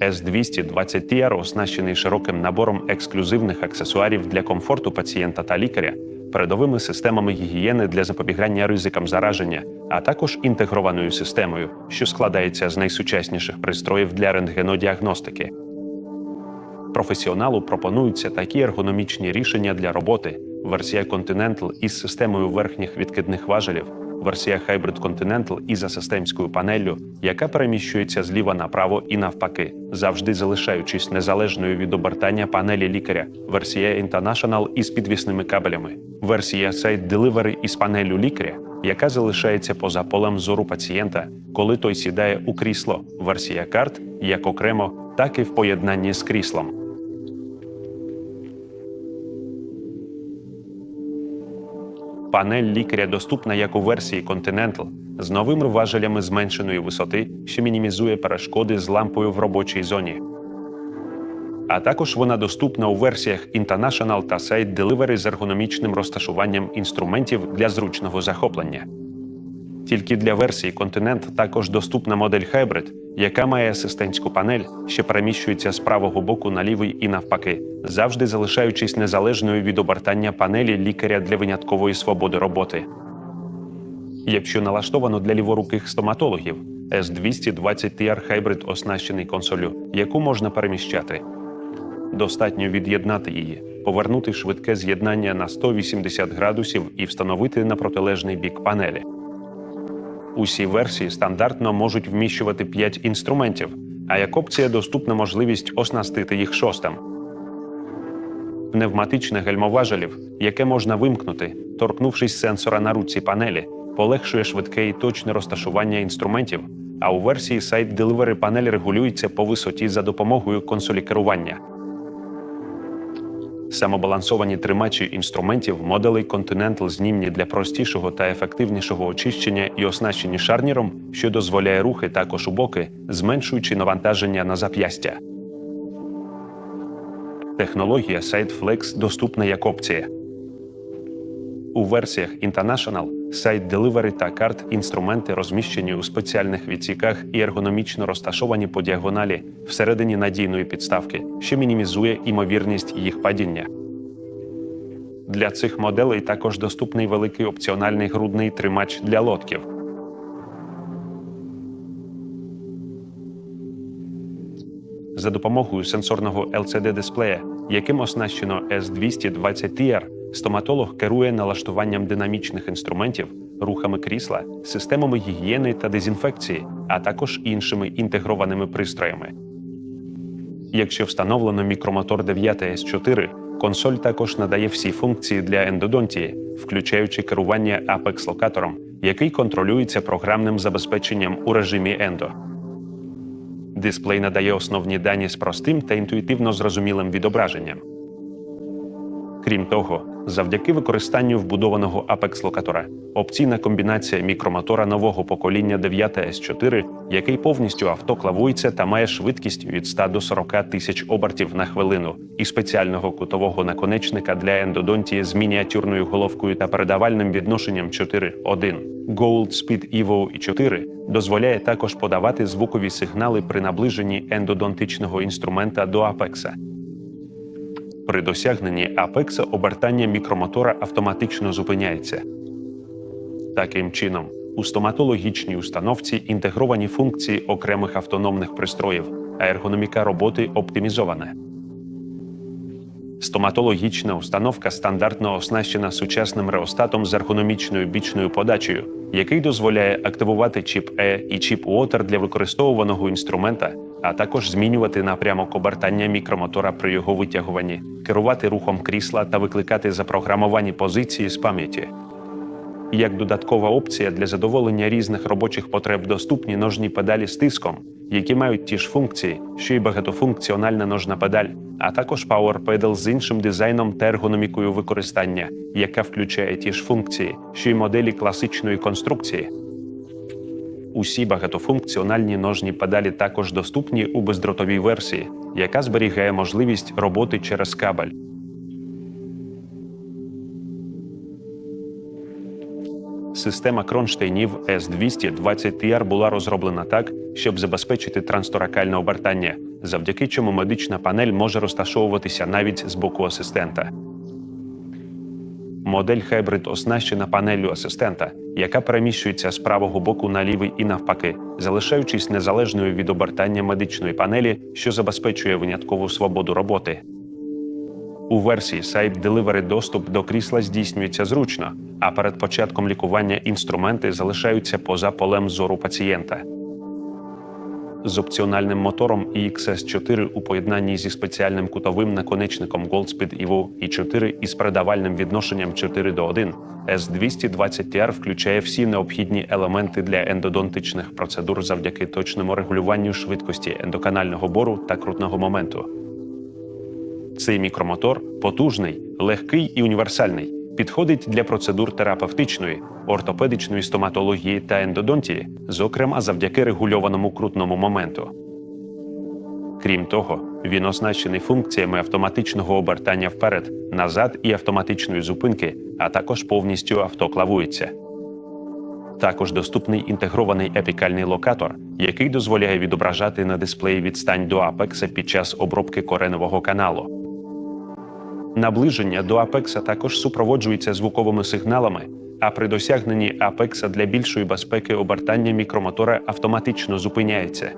S220TR оснащений широким набором ексклюзивних аксесуарів для комфорту пацієнта та лікаря, передовими системами гігієни для запобігання ризикам зараження, а також інтегрованою системою, що складається з найсучасніших пристроїв для рентгенодіагностики. Професіоналу пропонуються такі ергономічні рішення для роботи: версія Continental із системою верхніх відкидних важелів, версія Hybrid Continental із асистентською панеллю, яка переміщується зліва направо і навпаки, завжди залишаючись незалежною від обертання панелі лікаря, версія International із підвісними кабелями, версія Side Delivery із панелю лікаря, яка залишається поза полем зору пацієнта, коли той сідає у крісло, версія карт як окремо, так і в поєднанні з кріслом. Панель лікаря доступна як у версії Continental з новими важелями зменшеної висоти, що мінімізує перешкоди з лампою в робочій зоні. А також вона доступна у версіях International та Site Delivery з ергономічним розташуванням інструментів для зручного захоплення. Тільки для версії Continent також доступна модель Hybrid, яка має асистентську панель, що переміщується з правого боку на лівий і навпаки, завжди залишаючись незалежною від обертання панелі лікаря для виняткової свободи роботи. Якщо налаштовано для ліворуких стоматологів, S220TR Hybrid оснащений консолю, яку можна переміщати. Достатньо від'єднати її, повернути швидке з'єднання на 180 градусів і встановити на протилежний бік панелі. Усі версії стандартно можуть вміщувати 5 інструментів, а як опція доступна можливість оснастити їх шостим. Пневматичне гальмоважелів, яке можна вимкнути, торкнувшись сенсора на руці панелі, полегшує швидке і точне розташування інструментів. А у версії Site Delivery панель регулюється по висоті за допомогою консолі керування. Самобалансовані тримачі інструментів моделей Continental знімні для простішого та ефективнішого очищення і оснащені шарніром, що дозволяє рухи також у боки, зменшуючи навантаження на зап'ястя. Технологія SideFlex доступна як опція. У версіях International Site Delivery та карт інструменти розміщені у спеціальних відсіках і ергономічно розташовані по діагоналі всередині надійної підставки, що мінімізує імовірність їх падіння. Для цих моделей також доступний великий опціональний грудний тримач для лотків. За допомогою сенсорного LCD-дисплея, яким оснащено S220TR, стоматолог керує налаштуванням динамічних інструментів, рухами крісла, системами гігієни та дезінфекції, а також іншими інтегрованими пристроями. Якщо встановлено мікромотор 9 S4, консоль також надає всі функції для ендодонтії, включаючи керування Apex-локатором, який контролюється програмним забезпеченням у режимі Endo. Дисплей надає основні дані з простим та інтуїтивно зрозумілим відображенням. Крім того, завдяки використанню вбудованого Apex-локатора, опційна комбінація мікромотора нового покоління 9 S4, який повністю автоклавується та має швидкість від 100 до 40 тисяч обертів на хвилину, і спеціального кутового наконечника для ендодонтії з мініатюрною головкою та передавальним відношенням 4.1. Gold Speed Evo і 4 дозволяє також подавати звукові сигнали при наближенні ендодонтичного інструмента до апекса. При досягненні апекса обертання мікромотора автоматично зупиняється. Таким чином, у стоматологічній установці інтегровані функції окремих автономних пристроїв, а ергономіка роботи оптимізована. Стоматологічна установка стандартно оснащена сучасним реостатом з ергономічною бічною подачею, який дозволяє активувати чіп E і чіп Water для використовуваного інструмента, а також змінювати напрямок обертання мікромотора при його витягуванні, керувати рухом крісла та викликати запрограмовані позиції з пам'яті. Як додаткова опція для задоволення різних робочих потреб доступні ножні педалі з тиском, які мають ті ж функції, що й багатофункціональна ножна педаль, а також Power Pedal з іншим дизайном та ергономікою використання, яка включає ті ж функції, що й моделі класичної конструкції. Усі багатофункціональні ножні педалі також доступні у бездротовій версії, яка зберігає можливість роботи через кабель. Система кронштейнів S220TR була розроблена так, щоб забезпечити трансторакальне обертання, завдяки чому медична панель може розташовуватися навіть з боку асистента. Модель Hybrid оснащена панеллю асистента, яка переміщується з правого боку на лівий і навпаки, залишаючись незалежною від обертання медичної панелі, що забезпечує виняткову свободу роботи. У версії Сайп Delivery доступ до крісла здійснюється зручно, а перед початком лікування інструменти залишаються поза полем зору пацієнта. З опціональним мотором EXS4 у поєднанні зі спеціальним кутовим наконечником Goldspeed Evo i4 із передавальним відношенням 4 до 1, S220TR включає всі необхідні елементи для ендодонтичних процедур завдяки точному регулюванню швидкості ендоканального бору та крутного моменту. Цей мікромотор потужний, легкий і універсальний. Підходить для процедур терапевтичної, ортопедичної стоматології та ендодонтії, зокрема завдяки регульованому крутному моменту. Крім того, він оснащений функціями автоматичного обертання вперед, назад і автоматичної зупинки, а також повністю автоклавується. Також доступний інтегрований епікальний локатор, який дозволяє відображати на дисплеї відстань до апекса під час обробки коренового каналу. Наближення до апекса також супроводжується звуковими сигналами, а при досягненні апекса для більшої безпеки обертання мікромотора автоматично зупиняється.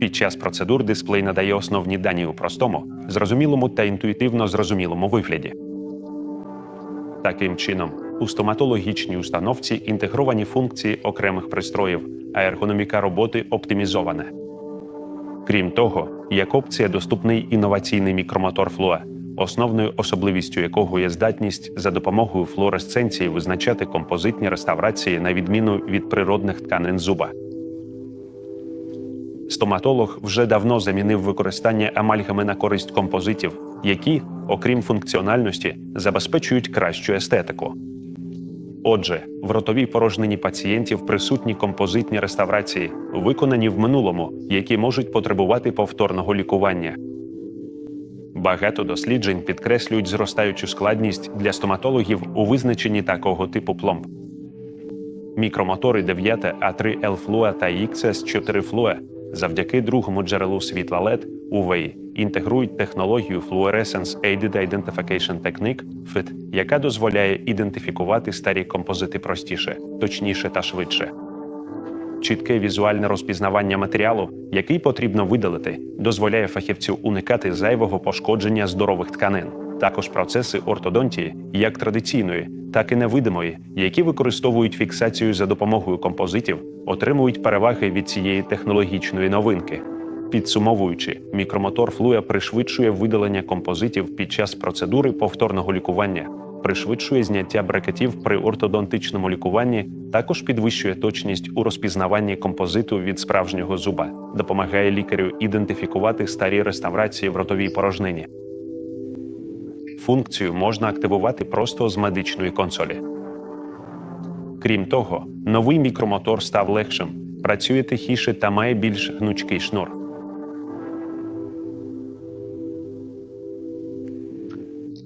Під час процедур дисплей надає основні дані у простому, зрозумілому та інтуїтивно зрозумілому вигляді. Таким чином, у стоматологічній установці інтегровані функції окремих пристроїв, а ергономіка роботи оптимізована. Крім того, як опція доступний інноваційний мікромотор Flua, основною особливістю якого є здатність за допомогою флуоресценції визначати композитні реставрації на відміну від природних тканин зуба. Стоматолог вже давно замінив використання амальгами на користь композитів, які, окрім функціональності, забезпечують кращу естетику. Отже, в ротовій порожнині пацієнтів присутні композитні реставрації, виконані в минулому, які можуть потребувати повторного лікування. Багато досліджень підкреслюють зростаючу складність для стоматологів у визначенні такого типу пломб. Мікромотори 9 A3 L Flua та XS 4 Flua завдяки другому джерелу світла LED UV інтегрують технологію Fluorescence Aided Identification Technique FIT, яка дозволяє ідентифікувати старі композити простіше, точніше та швидше. Чітке візуальне розпізнавання матеріалу, який потрібно видалити, дозволяє фахівцю уникати зайвого пошкодження здорових тканин. Також процеси ортодонтії, як традиційної, так і невидимої, які використовують фіксацію за допомогою композитів, отримують переваги від цієї технологічної новинки. Підсумовуючи, мікромотор Флуя пришвидшує видалення композитів під час процедури повторного лікування, пришвидшує зняття брекетів при ортодонтичному лікуванні, також підвищує точність у розпізнаванні композиту від справжнього зуба, допомагає лікарю ідентифікувати старі реставрації в ротовій порожнині. Функцію можна активувати просто з медичної консолі. Крім того, новий мікромотор став легшим, працює тихіше та має більш гнучкий шнур.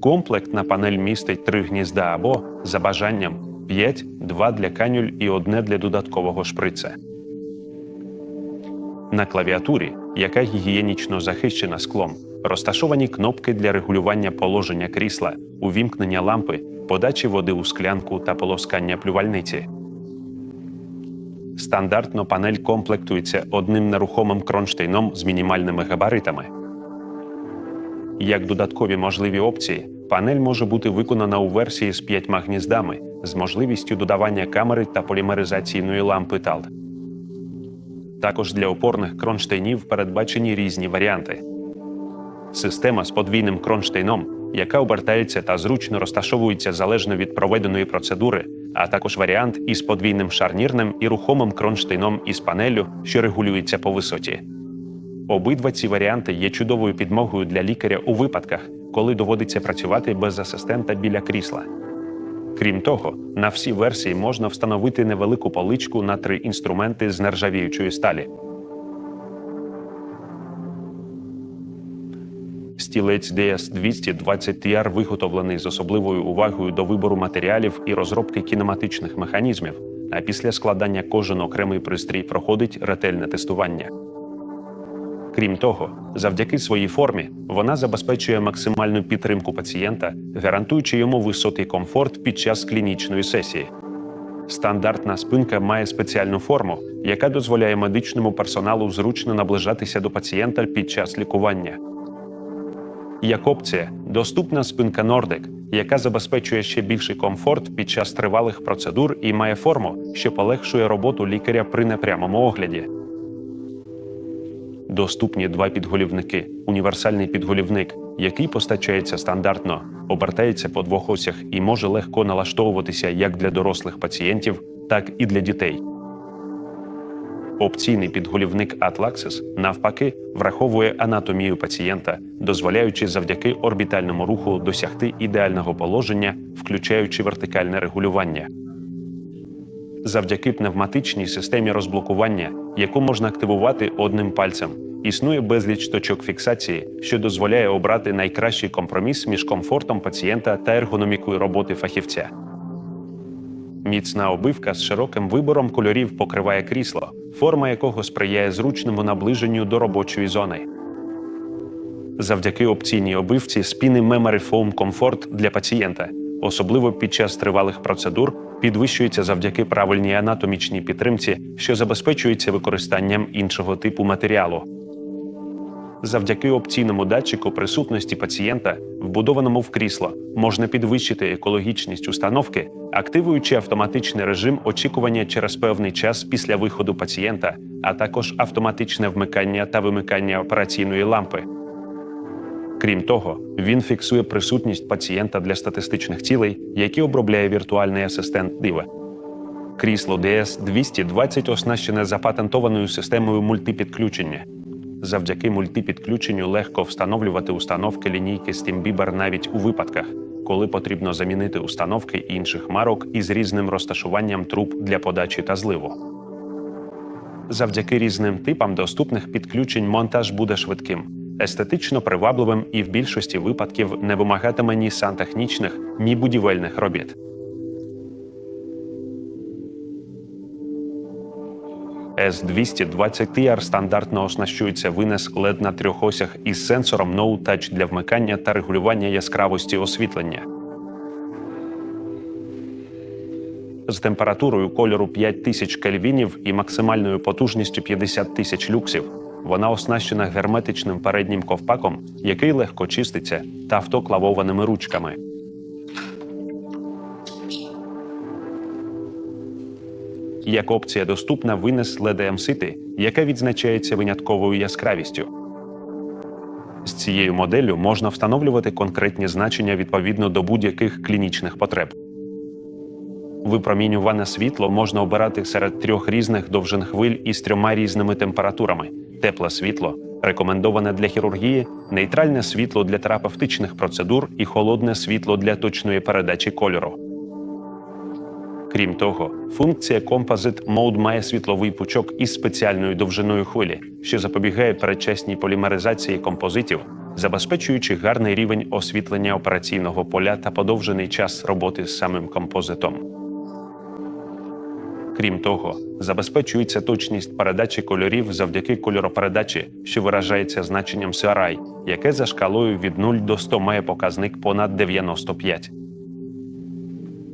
Комплектна панель містить три гнізда або, за бажанням, 5, 2 для канюль і одне для додаткового шприца. На клавіатурі, яка гігієнічно захищена склом, розташовані кнопки для регулювання положення крісла, увімкнення лампи, подачі води у склянку та полоскання плювальниці. Стандартно панель комплектується одним нерухомим кронштейном з мінімальними габаритами. Як додаткові можливі опції, панель може бути виконана у версії з п'ятьма гніздами з можливістю додавання камери та полімеризаційної лампи TALT. Також для опорних кронштейнів передбачені різні варіанти. Система з подвійним кронштейном, яка обертається та зручно розташовується залежно від проведеної процедури, а також варіант із подвійним шарнірним і рухомим кронштейном із панеллю, що регулюється по висоті. Обидва ці варіанти є чудовою підмогою для лікаря у випадках, коли доводиться працювати без асистента біля крісла. Крім того, на всі версії можна встановити невелику поличку на три інструменти з нержавіючої сталі. стілець DS220TR виготовлений з особливою увагою до вибору матеріалів і розробки кінематичних механізмів. А після складання кожен окремий пристрій проходить ретельне тестування. Крім того, завдяки своїй формі вона забезпечує максимальну підтримку пацієнта, гарантуючи йому високий комфорт під час клінічної сесії. Стандартна спинка має спеціальну форму, яка дозволяє медичному персоналу зручно наближатися до пацієнта під час лікування. Як опція доступна спинка Nordic, яка забезпечує ще більший комфорт під час тривалих процедур і має форму, що полегшує роботу лікаря при непрямому огляді. Доступні два підголівники. Універсальний підголівник, який постачається стандартно, обертається по двох осях і може легко налаштовуватися як для дорослих пацієнтів, так і для дітей. Опційний підголівник Atlaxis, навпаки, враховує анатомію пацієнта, дозволяючи завдяки орбітальному руху досягти ідеального положення, включаючи вертикальне регулювання. Завдяки пневматичній системі розблокування, яку можна активувати одним пальцем, існує безліч точок фіксації, що дозволяє обрати найкращий компроміс між комфортом пацієнта та ергономікою роботи фахівця. Міцна обивка з широким вибором кольорів покриває крісло, форма якого сприяє зручному наближенню до робочої зони. Завдяки опційній обивці спіни Memory Foam Comfort для пацієнта, особливо під час тривалих процедур, підвищується завдяки правильній анатомічній підтримці, що забезпечується використанням іншого типу матеріалу. Завдяки опційному датчику присутності пацієнта, вбудованому в крісло, можна підвищити екологічність установки, активуючи автоматичний режим очікування через певний час після виходу пацієнта, а також автоматичне вмикання та вимикання операційної лампи. Крім того, він фіксує присутність пацієнта для статистичних цілей, які обробляє віртуальний асистент дива. Крісло DS 220 оснащене запатентованою системою мультипідключення. Завдяки мультипідключенню легко встановлювати установки лінійки SteamBieber навіть у випадках, коли потрібно замінити установки інших марок із різним розташуванням труб для подачі та зливу. Завдяки різним типам доступних підключень монтаж буде швидким, естетично привабливим і в більшості випадків не вимагатиме ні сантехнічних, ні будівельних робіт. S220TR стандартно оснащується винес LED на трьох осях із сенсором No Touch для вмикання та регулювання яскравості освітлення. З температурою кольору 5000 кельвінів і максимальною потужністю 50 тисяч люксів. Вона оснащена герметичним переднім ковпаком, який легко чиститься, та автоклавованими ручками. Як опція доступна винес LEDM City, яка відзначається винятковою яскравістю. З цією моделлю можна встановлювати конкретні значення відповідно до будь-яких клінічних потреб. Випромінюване світло можна обирати серед трьох різних довжин хвиль із трьома різними температурами: тепле світло, рекомендоване для хірургії, нейтральне світло для терапевтичних процедур і холодне світло для точної передачі кольору. Крім того, функція Composite Mode має світловий пучок із спеціальною довжиною хвилі, що запобігає передчасній полімеризації композитів, забезпечуючи гарний рівень освітлення операційного поля та подовжений час роботи з самим композитом. Крім того, забезпечується точність передачі кольорів завдяки кольоропередачі, що виражається значенням CRI, яке за шкалою від 0 до 100 має показник понад 95.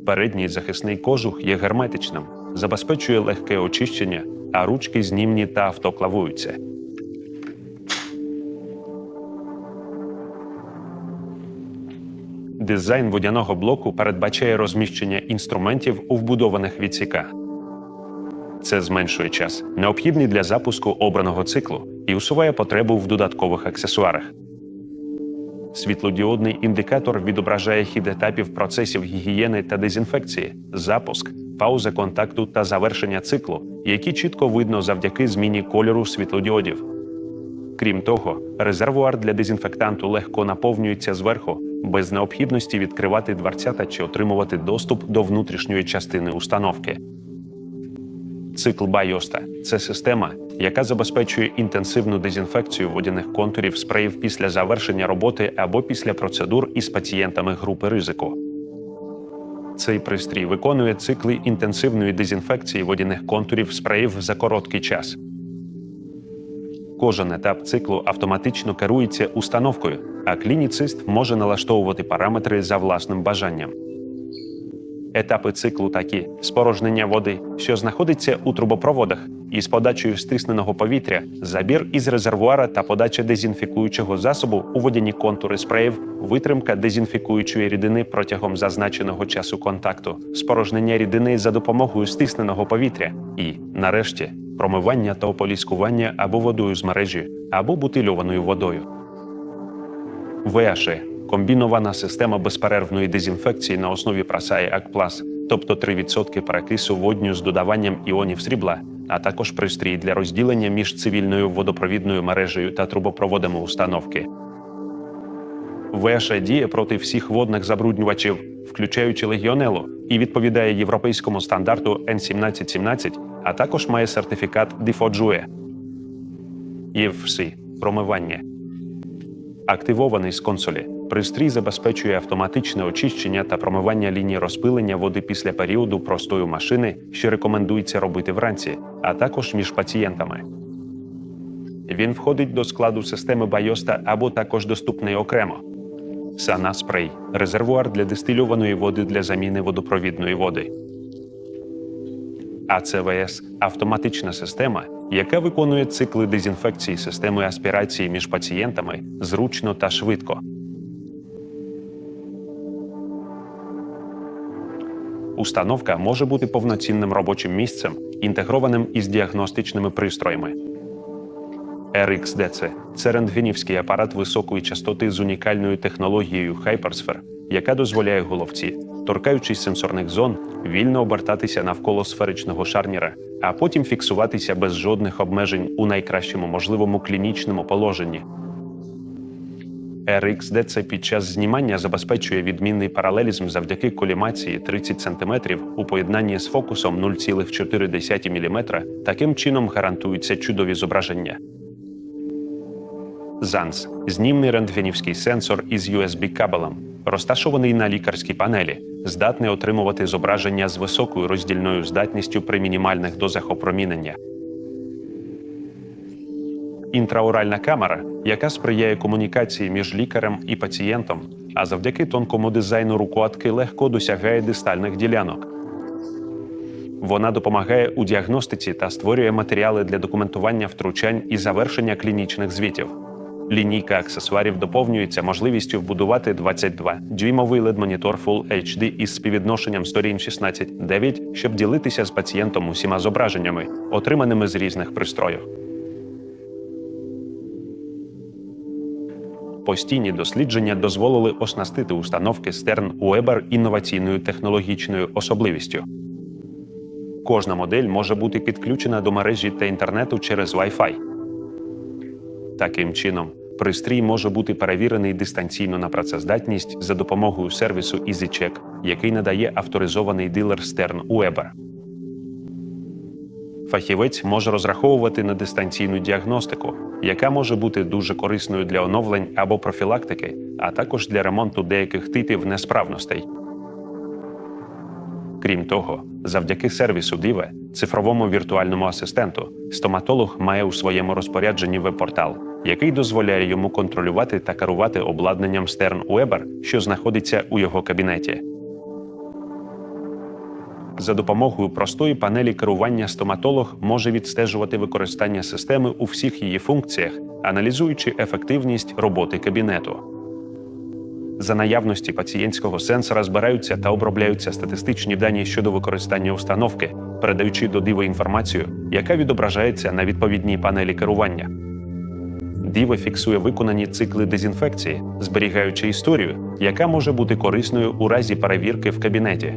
Передній захисний кожух є герметичним, забезпечує легке очищення, а ручки знімні та автоклавуються. Дизайн водяного блоку передбачає розміщення інструментів у вбудованих відсіках. Це зменшує час, необхідний для запуску обраного циклу, і усуває потребу в додаткових аксесуарах. Світлодіодний індикатор відображає хід етапів процесів гігієни та дезінфекції, запуск, пауза контакту та завершення циклу, які чітко видно завдяки зміні кольору світлодіодів. Крім того, резервуар для дезінфектанту легко наповнюється зверху, без необхідності відкривати дверцята чи отримувати доступ до внутрішньої частини установки. Цикл Байоста це система, яка забезпечує інтенсивну дезінфекцію водяних контурів спреїв після завершення роботи або після процедур із пацієнтами групи ризику. Цей пристрій виконує цикли інтенсивної дезінфекції водяних контурів спреїв за короткий час. Кожен етап циклу автоматично керується установкою, а клініцист може налаштовувати параметри за власним бажанням. Етапи циклу такі: спорожнення води, що знаходиться у трубопроводах, із подачею стисненого повітря, забір із резервуара та подача дезінфікуючого засобу у водяні контури спреїв, витримка дезінфікуючої рідини протягом зазначеного часу контакту, спорожнення рідини за допомогою стисненого повітря і, нарешті, промивання та ополіскування або водою з мережі, або бутильованою водою. ВАШ – комбінована система безперервної дезінфекції на основі прасаї Акплас, тобто 3% перекису водню з додаванням іонів срібла, а також пристрій для розділення між цивільною водопровідною мережею та трубопроводами установки. ВАШ діє проти всіх водних забруднювачів, включаючи легіонелу, і відповідає європейському стандарту N1717, а також має сертифікат DIFOJUE. EFC – промивання. Активований з консолі. Пристрій забезпечує автоматичне очищення та промивання ліній розпилення води після періоду простою машини, що рекомендується робити вранці, а також між пацієнтами. Він входить до складу системи Байоста або також доступний окремо. Сана спрей резервуар для дистильованої води для заміни водопровідної води. АЦВС автоматична система, яка виконує цикли дезінфекції системи аспірації між пацієнтами зручно та швидко. Установка може бути повноцінним робочим місцем, інтегрованим із діагностичними пристроями. RxDC – це рентгенівський апарат високої частоти з унікальною технологією Hypersphere, яка дозволяє головці, торкаючись сенсорних зон, вільно обертатися навколо сферичного шарніра, а потім фіксуватися без жодних обмежень у найкращому можливому клінічному положенні. RxDC під час знімання забезпечує відмінний паралелізм завдяки колімації 30 см у поєднанні з фокусом 0,4 мм. Таким чином гарантуються чудові зображення. ЗАНС знімний рентгенівський сенсор із USB-кабелем, розташований на лікарській панелі, здатний отримувати зображення з високою роздільною здатністю при мінімальних дозах опромінення. Інтраоральна камера, яка сприяє комунікації між лікарем і пацієнтом, а завдяки тонкому дизайну рукоатки легко досягає дистальних ділянок. Вона допомагає у діагностиці та створює матеріали для документування втручань і завершення клінічних звітів. Лінійка аксесуарів доповнюється можливістю вбудувати 22 дюймовий LED-монітор Full HD із співвідношенням сторін 16:9, щоб ділитися з пацієнтом усіма зображеннями, отриманими з різних пристроїв. Постійні дослідження дозволили оснастити установки Stern Weber інноваційною технологічною особливістю. Кожна модель може бути підключена до мережі та інтернету через Wi-Fi. Таким чином, пристрій може бути перевірений дистанційно на працездатність за допомогою сервісу EasyCheck, який надає авторизований дилер Stern Weber. Фахівець може розраховувати на дистанційну діагностику, яка може бути дуже корисною для оновлень або профілактики, а також для ремонту деяких типів несправностей. Крім того, завдяки сервісу Dive, цифровому віртуальному асистенту, стоматолог має у своєму розпорядженні веб-портал, який дозволяє йому контролювати та керувати обладнанням Stern Weber, що знаходиться у його кабінеті. За допомогою простої панелі керування стоматолог може відстежувати використання системи у всіх її функціях, аналізуючи ефективність роботи кабінету. За наявності пацієнтського сенсора збираються та обробляються статистичні дані щодо використання установки, передаючи до диви інформацію, яка відображається на відповідній панелі керування. Діва фіксує виконані цикли дезінфекції, зберігаючи історію, яка може бути корисною у разі перевірки в кабінеті.